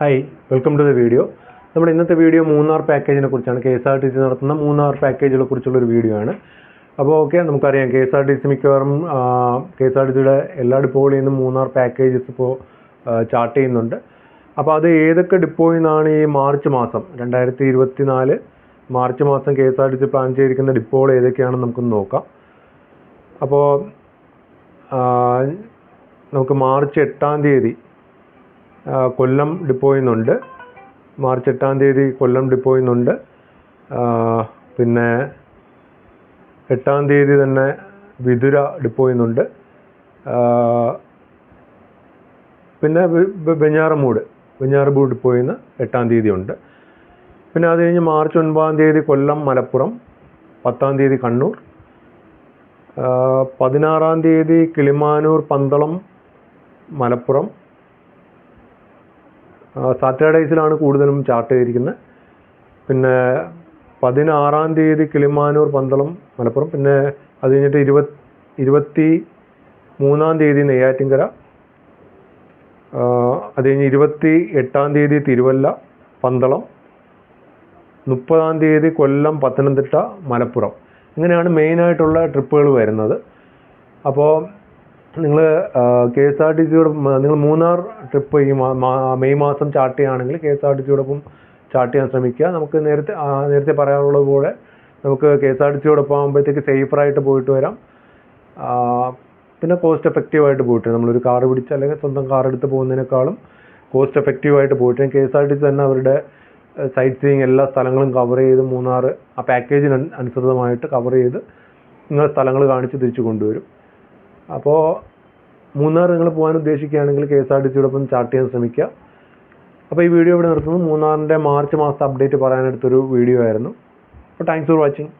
Hi welcome to the video നമ്മുടെ ഇന്നത്തെ video Munnar പാക്കേജിനെ കുറിച്ചാണ്. K S R T C നടത്തുന്ന മൂന്നാർ പാക്കേജുകളെ കുറിച്ചുള്ള ഒരു വീഡിയോ ആണ്. അപ്പോൾ ഓക്കെ നമുക്കറിയാം K S R T C മിക്കവാറും കെ എസ് ആർ ടി സിയുടെ എല്ലാ ഡിപ്പോകളിൽ നിന്നും മൂന്നാർ പാക്കേജസ് ഇപ്പോൾ ചാർട്ട് ചെയ്യുന്നുണ്ട്. അപ്പോൾ അത് ഏതൊക്കെ ഡിപ്പോയിൽ നിന്നാണ് ഈ മാർച്ച് മാസം രണ്ടായിരത്തി ഇരുപത്തി നാല് മാർച്ച് മാസം K S R T C plan ചെയ്തിരിക്കുന്ന ഡിപ്പോകൾ ഏതൊക്കെയാണെന്ന് നമുക്കൊന്ന് നോക്കാം. അപ്പോൾ നമുക്ക് മാർച്ച് എട്ടാം തീയതി കൊല്ലം ഡിപ്പോയിൽ നിന്നുണ്ട്. മാർച്ച് എട്ടാം തീയതി കൊല്ലം ഡിപ്പോയിൽ നിന്നുണ്ട്. പിന്നെ എട്ടാം തീയതി തന്നെ വിതുര ഡിപ്പോയിൽ നിന്നുണ്ട്. പിന്നെ ബെഞ്ഞാറമൂട് ബെഞ്ഞാറമൂട് ഡിപ്പോയിൽ നിന്ന് എട്ടാം തീയതി ഉണ്ട്. പിന്നെ അത് കഴിഞ്ഞ് മാർച്ച് ഒൻപതാം തീയതി കൊല്ലം മലപ്പുറം പത്താം തീയതി കണ്ണൂർ പതിനാറാം തീയതി കിളിമാനൂർ പന്തളം മലപ്പുറം സാറ്റർഡേയ്സിലാണ് കൂടുതലും ചാർട്ട് ചെയ്തിരിക്കുന്നത് പിന്നെ പതിനാറാം തീയതി കിളിമാനൂർ പന്തളം മലപ്പുറം. പിന്നെ അത് കഴിഞ്ഞിട്ട് ഇരുപത് ഇരുപത്തി മൂന്നാം തീയതി നെയ്യാറ്റിൻകര. അത് കഴിഞ്ഞ് ഇരുപത്തി എട്ടാം തീയതി തിരുവല്ല പന്തളം. മുപ്പതാം തീയതി കൊല്ലം പത്തനംതിട്ട മലപ്പുറം. ഇങ്ങനെയാണ് മെയിനായിട്ടുള്ള ട്രിപ്പുകൾ വരുന്നത്. അപ്പോൾ നിങ്ങൾ കെ എസ് ആർ ടി സിയോടൊപ്പം നിങ്ങൾ മൂന്നാർ ട്രിപ്പ് ഈ മെയ് മാസം ചാർട്ട് ചെയ്യുകയാണെങ്കിൽ കെ എസ് ആർ ടി സിയോടൊപ്പം ചാർട്ട് ചെയ്യാൻ ശ്രമിക്കുക. നമുക്ക് നേരത്തെ നേരത്തെ പറയാനുള്ളത് പോലെ നമുക്ക് കെ എസ് ആർ ടി സിയോടൊപ്പം ആകുമ്പോഴത്തേക്ക് സേഫറായിട്ട് പോയിട്ട് വരാം. പിന്നെ കോസ്റ്റ് എഫക്റ്റീവായിട്ട് പോയിട്ട് നമ്മളൊരു കാർ പിടിച്ച് അല്ലെങ്കിൽ സ്വന്തം കാർ എടുത്ത് പോകുന്നതിനേക്കാളും കോസ്റ്റ് എഫക്റ്റീവായിട്ട് പോയിട്ട് K S R T C തന്നെ അവരുടെ സൈറ്റ് സീയിങ് എല്ലാ സ്ഥലങ്ങളും കവർ ചെയ്ത് മൂന്നാർ ആ പാക്കേജിന് അനുസൃതമായിട്ട് കവർ ചെയ്ത് നിങ്ങളെ സ്ഥലങ്ങൾ കാണിച്ച് തിരിച്ചു കൊണ്ടുവരും. അപ്പോൾ മൂന്നാർ നിങ്ങൾ പോകാൻ ഉദ്ദേശിക്കുകയാണെങ്കിൽ കെ എസ് ആർ ടി സിയോടൊപ്പം ചാർട്ട് ചെയ്യാൻ ശ്രമിക്കുക. അപ്പോൾ ഈ വീഡിയോ ഇവിടെ നിർത്തുന്നു. മൂന്നാറിന്റെ മാർച്ച് മാസത്തെ അപ്ഡേറ്റ് പറയാനെടുത്തൊരു വീഡിയോ ആയിരുന്നു. അപ്പോൾ താങ്ക്സ് ഫോർ വാച്ചിങ്